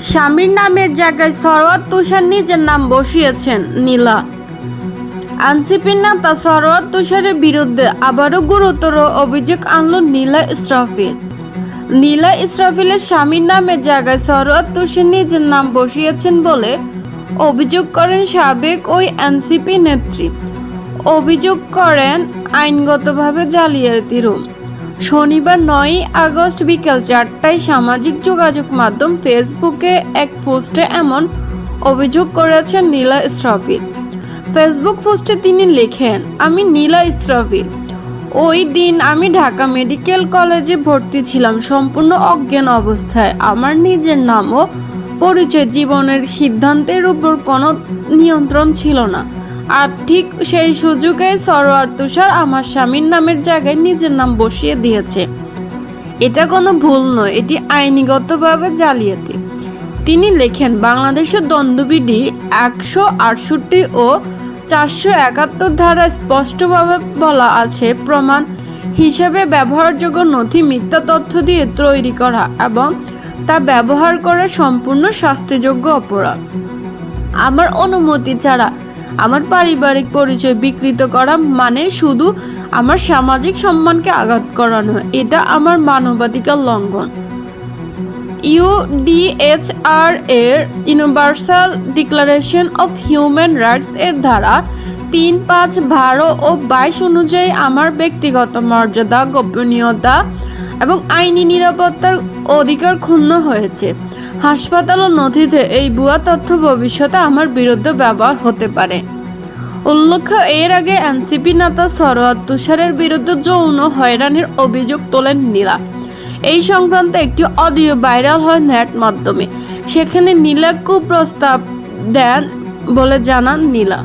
স্বামীর নামের জায়গায় সরোয়ার তুষার নিজের নাম বসিয়েছেন নীলা। আনসিপির নেতা সরোয়ার তুষারের বিরুদ্ধে আবারও গুরুতর অভিযোগ আনল নীলা ইসরাফিল। নীলা ইসরাফিলের স্বামীর নামের জায়গায় সরোয়ার তুষার নিজের নাম বসিয়েছেন বলে অভিযোগ করেন সাবেক ওই এনসিপি নেত্রী। অভিযোগ করেন আইনগতভাবে জালিয়াতিরও শনিবার নয়ই আগস্ট বিকেল চারটায় সামাজিক যোগাযোগ মাধ্যম ফেসবুকে এক পোস্টে এমন অভিযোগ করেছেন নীলা ইসরাফিল। ফেসবুক পোস্টে তিনি লেখেন, আমি নীলা ইসরাফিল। ওই দিন আমি ঢাকা মেডিকেল কলেজে ভর্তি ছিলাম সম্পূর্ণ অজ্ঞান অবস্থায়। আমার নিজের নামও পরিচয় জীবনের সিদ্ধান্তের উপর কোনো নিয়ন্ত্রণ ছিল না। আর ঠিক সেই সুযোগে সরোয়ার তুষার আমার স্বামীর নামের জায়গায় নিজের নাম বসিয়ে দিয়েছে। এটা কোনো ভুল নয়, এটি আইনিগতভাবে জালিয়াতি। তিনি লেখেন, বাংলাদেশের দ্বন্দ্ববিধি একশো আটষট্টি ও চারশো একাত্তর ধারা স্পষ্টভাবে বলা আছে, প্রমাণ হিসেবে ব্যবহারযোগ্য নথি মিথ্যা তথ্য দিয়ে তৈরি করা এবং তা ব্যবহার করা সম্পূর্ণ শাস্তিযোগ্য অপরাধ। আমার অনুমতি ছাড়া আমার পারিবারিক পরিচয় বিকৃত করা মানে শুধু আমার সামাজিক সম্মানকে আঘাত করানো, এটা আমার মানবাধিকার লঙ্ঘন। ইউডিএচআর এর universal declaration of human rights এর ধারা তিন পাঁচ বারো ও বাইশ অনুযায়ী আমার ব্যক্তিগত মর্যাদা, গোপনীয়তা এবং আইনি নিরাপত্তার অধিকার ক্ষুণ্ণ হয়েছে। হাসপাতাল ও নথিতে এই ভুয়া তথ্য ভবিষ্যতে আমার বিরুদ্ধে ব্যবহার হতে পারে। উল্লেখ্য, এর আগে এনসিপি নেতা সরোয়ার তুষারের বিরুদ্ধে যৌন হয়রানির অভিযোগ তোলেন নীলা। এই সংক্রান্ত একটি অডিও ভাইরাল হয় নেট মাধ্যমে। সেখানে নীলা কুপ্রস্তাব দেন বলে জানান নীলা।